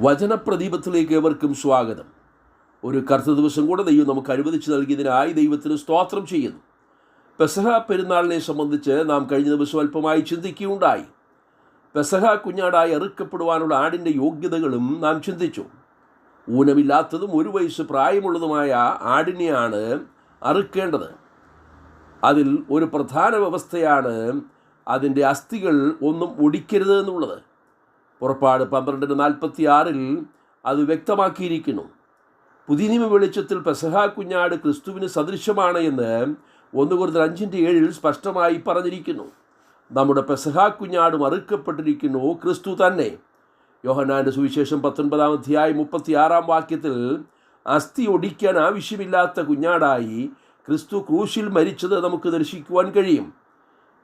വചനപ്രദീപത്തിലേക്ക് ഏവർക്കും സ്വാഗതം. ഒരു കറുത്ത ദിവസം കൂടെ ദൈവം നമുക്ക് അനുവദിച്ച് നൽകിയതിനായി ദൈവത്തിന് സ്തോത്രം ചെയ്യുന്നു. പെസഹ പെരുന്നാളിനെ സംബന്ധിച്ച് നാം കഴിഞ്ഞ ദിവസം അല്പമായി ചിന്തിക്കുകയുണ്ടായി. പെസഹ കുഞ്ഞാടായി അറുക്കപ്പെടുവാനുള്ള ആടിന്റെ യോഗ്യതകളും നാം ചിന്തിച്ചു. ഊനമില്ലാത്തതും ഒരു വയസ്സ് പ്രായമുള്ളതുമായ ആടിനെയാണ് അറുക്കേണ്ടത്. അതിൽ ഒരു പ്രധാന വ്യവസ്ഥയാണ് അതിന്റെ അസ്ഥികൾ ഒന്നും ഒടിക്കരുത് എന്നുള്ളത്. പുറപ്പാട് പന്ത്രണ്ടിന് നാൽപ്പത്തി ആറിൽ അത് വ്യക്തമാക്കിയിരിക്കുന്നു. പുതിയ നിയമ വെളിച്ചത്തിൽ പെസഹ കുഞ്ഞാട് ക്രിസ്തുവിന് സദൃശ്യമാണ് എന്ന് ഒന്ന് കൂടുതൽ അഞ്ചിന്റെ ഏഴിൽ സ്പഷ്ടമായി പറഞ്ഞിരിക്കുന്നു. നമ്മുടെ പെസഹ കുഞ്ഞാട് മറുക്കപ്പെട്ടിരിക്കുന്നു ക്രിസ്തു തന്നെ. യോഹനാന്റെ സുവിശേഷം പത്തൊൻപതാം അധ്യായം മുപ്പത്തിയാറാം വാക്യത്തിൽ അസ്ഥി ഒടിക്കാൻ ആവശ്യമില്ലാത്ത കുഞ്ഞാടായി ക്രിസ്തു ക്രൂശിൽ മരിച്ചത് നമുക്ക് ദർശിക്കുവാൻ കഴിയും.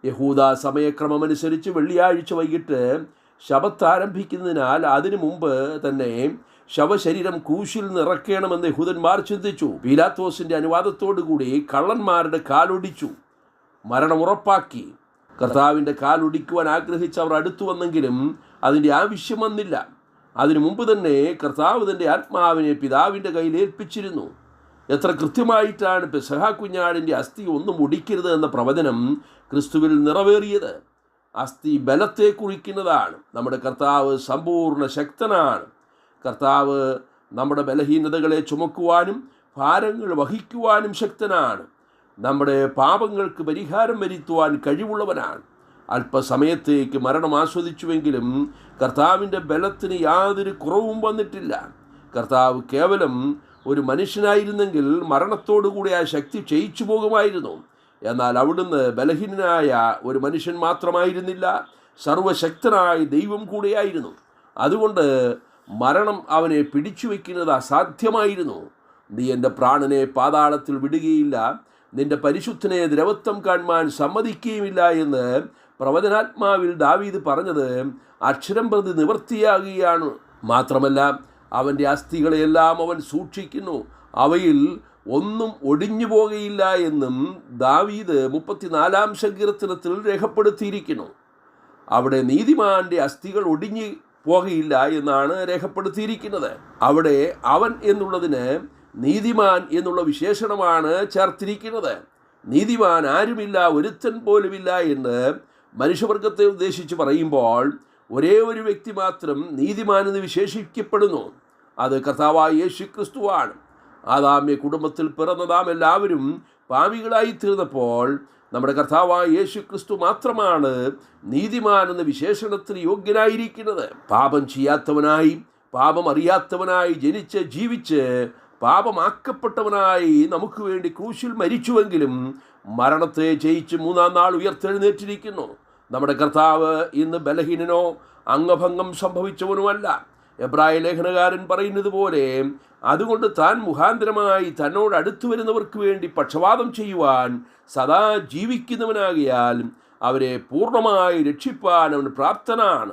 യഹൂദ സമയക്രമമനുസരിച്ച് വെള്ളിയാഴ്ച വൈകിട്ട് ശബത്ത് ആരംഭിക്കുന്നതിനാൽ അതിനു മുമ്പ് തന്നെ ശവശരീരം കൂശിൽ നിറക്കണമെന്ന് യഹൂദന്മാർ ചിന്തിച്ചു. പീലാത്തോസിന്റെ അനുവാദത്തോടുകൂടി കള്ളന്മാരുടെ കാലൊടിച്ചു. മരണം ഉറപ്പാക്കി. കർത്താവിന്റെ കാലൊടിക്കുവാൻ ആഗ്രഹിച്ച് അവർ അടുത്തു വന്നെങ്കിലും അതിന്റെ ആവശ്യം വന്നില്ല. അതിനു മുമ്പ് തന്നെ കർത്താവ് തന്റെ ആത്മാവിനെ പിതാവിന്റെ കയ്യിൽ ഏൽപ്പിച്ചിരുന്നു. എത്ര കൃത്യമായിട്ടാണ് പെസഹ കുഞ്ഞാടിന്റെ അസ്ഥി ഒന്നും ഒടിക്കരുത് എന്ന പ്രവചനം ക്രിസ്തുവിൽ നിറവേറിയത്. അസ്ഥി ബലത്തെ കുറിക്കുന്നതാണ്. നമ്മുടെ കർത്താവ് സമ്പൂർണ ശക്തനാണ്. കർത്താവ് നമ്മുടെ ബലഹീനതകളെ ചുമക്കുവാനും ഭാരങ്ങൾ വഹിക്കുവാനും ശക്തനാണ്. നമ്മുടെ പാപങ്ങൾക്ക് പരിഹാരം വരുത്തുവാൻ കഴിവുള്ളവനാണ്. അല്പസമയത്തേക്ക് മരണം ആസ്വദിച്ചുവെങ്കിലും കർത്താവിന്റെ ബലത്തിന് യാതൊരു കുറവും വന്നിട്ടില്ല. കർത്താവ് കേവലം ഒരു മനുഷ്യനായിരുന്നെങ്കിൽ മരണത്തോടുകൂടി ആ ശക്തി ക്ഷയിച്ചു പോകുമായിരുന്നു. എന്നാൽ അവിടുന്ന് ബലഹീനനായ ഒരു മനുഷ്യൻ മാത്രമായിരുന്നില്ല. സർവശക്തനായ ദൈവം കൂടെയായിരുന്നു. അതുകൊണ്ട് മരണം അവനെ പിടിച്ചു വയ്ക്കുന്നത് അസാധ്യമായിരുന്നു. നീ എന്റെ പ്രാണനെ പാതാളത്തിൽ വിടുകയില്ല. നിന്റെ പരിശുദ്ധനെ ദ്രവത്വം കാണുവാൻ സമ്മതിക്കുകയുമില്ല എന്ന് പ്രവചനാത്മാവിൽ ദാവീദ് പറഞ്ഞത് അക്ഷരം പ്രതി നിവർത്തിയാകുകയാണ്. മാത്രമല്ല അവന്റെ അസ്ഥികളെയെല്ലാം അവൻ സൂക്ഷിക്കുന്നു. അവയിൽ ഒന്നും ഒടിഞ്ഞു പോകുകയില്ല എന്നും ദാവീദ് മുപ്പത്തിനാലാം സങ്കീർത്തനത്തിൽ രേഖപ്പെടുത്തിയിരിക്കുന്നു. അവിടെ നീതിമാന്റെ അസ്ഥികൾ ഒടിഞ്ഞു പോകുകയില്ല എന്നാണ് രേഖപ്പെടുത്തിയിരിക്കുന്നത്. അവിടെ അവൻ എന്നുള്ളതിന് നീതിമാൻ എന്നുള്ള വിശേഷണമാണ് ചേർത്തിരിക്കുന്നത്. നീതിമാൻ ആരുമില്ല ഒരുത്തൻ പോലുമില്ല എന്ന് മനുഷ്യവർഗത്തെ ഉദ്ദേശിച്ച് പറയുമ്പോൾ ഒരേ ഒരു വ്യക്തി മാത്രം നീതിമാൻ എന്ന് വിശേഷിക്കപ്പെടുന്നു അത് കർത്താവായ യേശു ക്രിസ്തുവാണ് ആദാമ്യ കുടുംബത്തിൽ പിറന്ന നാം എല്ലാവരും പാവികളായി തീർന്നപ്പോൾ നമ്മുടെ കർത്താവായ യേശു ക്രിസ്തു മാത്രമാണ് നീതിമാൻ എന്ന വിശേഷണത്തിന് യോഗ്യനായിരിക്കുന്നത്. പാപം ചെയ്യാത്തവനായി പാപം അറിയാത്തവനായി ജനിച്ച് ജീവിച്ച് പാപമാക്കപ്പെട്ടവനായി നമുക്ക് വേണ്ടി ക്രൂശിൽ മരിച്ചുവെങ്കിലും മരണത്തെ ജയിച്ച് മൂന്നാം നാൾ ഉയർത്തെഴുന്നേറ്റിരിക്കുന്നു. നമ്മുടെ കർത്താവ് ഇന്ന് ബലഹീനനോ അംഗഭംഗം സംഭവിച്ചവനുമല്ല. എബ്രായ ലേഖനകാരൻ പറയുന്നത് പോലെ അതുകൊണ്ട് താൻ മുഖാന്തരമായി തന്നോട് അടുത്തു വരുന്നവർക്ക് വേണ്ടി പക്ഷപാതം ചെയ്യുവാൻ സദാ ജീവിക്കുന്നവനാകിയാൽ അവരെ പൂർണമായി രക്ഷിപ്പാൻ അവൻ പ്രാപ്തനാണ്.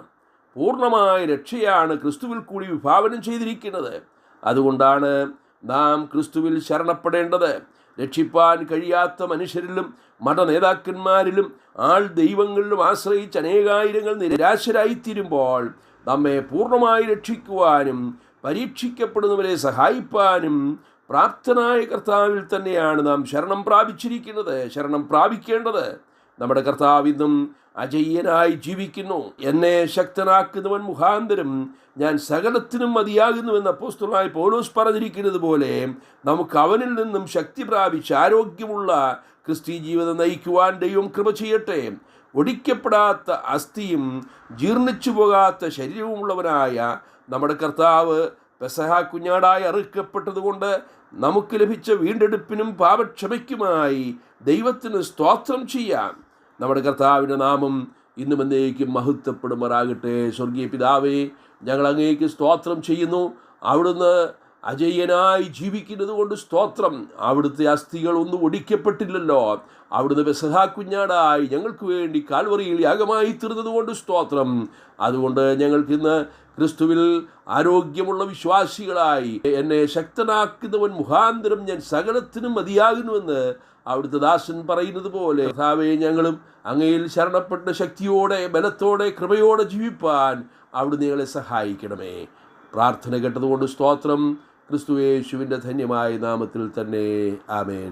പൂർണമായ രക്ഷയാണ് ക്രിസ്തുവിൽ കൂടി വിഭാവനം ചെയ്തിരിക്കുന്നത്. അതുകൊണ്ടാണ് നാം ക്രിസ്തുവിൽ ശരണപ്പെടേണ്ടത്. രക്ഷിപ്പാൻ കഴിയാത്ത മനുഷ്യരിലും മതനേതാക്കന്മാരിലും ആൾ ദൈവങ്ങളിലും ആശ്രയിച്ച് അനേകായിരങ്ങൾ നിരാശരായിത്തീരുമ്പോൾ നമ്മെ പൂർണമായി രക്ഷിക്കുവാനും പരീക്ഷിക്കപ്പെടുന്നവരെ സഹായിപ്പാനും പ്രാപ്തനായ കർത്താവിൽ തന്നെയാണ് നാം ശരണം പ്രാപിച്ചിരിക്കുന്നത്. ശരണം പ്രാപിക്കേണ്ടത്. നമ്മുടെ കർത്താവ് ഇന്നും അജയ്യനായി ജീവിക്കുന്നു. എന്നെ ശക്തനാക്കുന്നവൻ മുഖാന്തരം ഞാൻ സകലത്തിനും മതിയാകുന്നുവെന്ന് അപ്പോസ്തലായി പോലോസ് പറഞ്ഞിരിക്കുന്നത് പോലെ നമുക്ക് അവനിൽ നിന്നും ശക്തി പ്രാപിച്ച് ആരോഗ്യമുള്ള ക്രിസ്ത്യ ജീവിതം നയിക്കുവാൻ ദൈവം കൃപ ചെയ്യട്ടെ. ഒടിക്കപ്പെടാത്ത അസ്ഥിയും ജീർണിച്ചു പോകാത്ത ശരീരവുമുള്ളവനായ നമ്മുടെ കർത്താവ് പെസഹ കുഞ്ഞാടായി അറുക്കപ്പെട്ടതുകൊണ്ട് നമുക്ക് ലഭിച്ച വീണ്ടെടുപ്പിനും പാപക്ഷമയ്ക്കുമായി ദൈവത്തിന് സ്തോത്രം ചെയ്യാം. നമ്മുടെ കർത്താവിന്റെ നാമം ഇന്നും എന്നേക്കും മഹത്വപ്പെടുമാറാകട്ടെ. സ്വർഗീയ പിതാവേ ഞങ്ങൾ അങ്ങേക്ക് സ്തോത്രം ചെയ്യുന്നു. അവിടുന്ന് അജയ്യനായി ജീവിക്കുന്നത് കൊണ്ട് സ്തോത്രം. അവിടുത്തെ അസ്ഥികൾ ഒന്നും ഒടിക്കപ്പെട്ടില്ലല്ലോ. അവിടുന്ന് പെസഹാ കുഞ്ഞാടായി ഞങ്ങൾക്ക് വേണ്ടി കാൽവറിയിൽ യാഗമായി തീർന്നത് കൊണ്ട് സ്തോത്രം. അതുകൊണ്ട് ഞങ്ങൾക്കിന്ന് ക്രിസ്തുവിൽ ആരോഗ്യമുള്ള വിശ്വാസികളായി എന്നെ ശക്തനാക്കുന്നവൻ മുഖാന്തരം ഞാൻ സകലത്തിനും മതിയാകുന്നുവെന്ന് അവിടുത്തെ ദാസൻ പറയുന്നത് പോലെ കർത്താവെ ഞങ്ങളും അങ്ങയിൽ ശരണപ്പെട്ട ശക്തിയോടെ ബലത്തോടെ കൃപയോടെ ജീവിപ്പാൻ അവിടുന്ന് ഞങ്ങളെ സഹായിക്കണമേ. പ്രാർത്ഥന കേട്ടതുകൊണ്ട് സ്തോത്രം. ക്രിസ്തു യേശുവിന്റെ ധന്യമായ നാമത്തിൽ തന്നെ. ആമേൻ.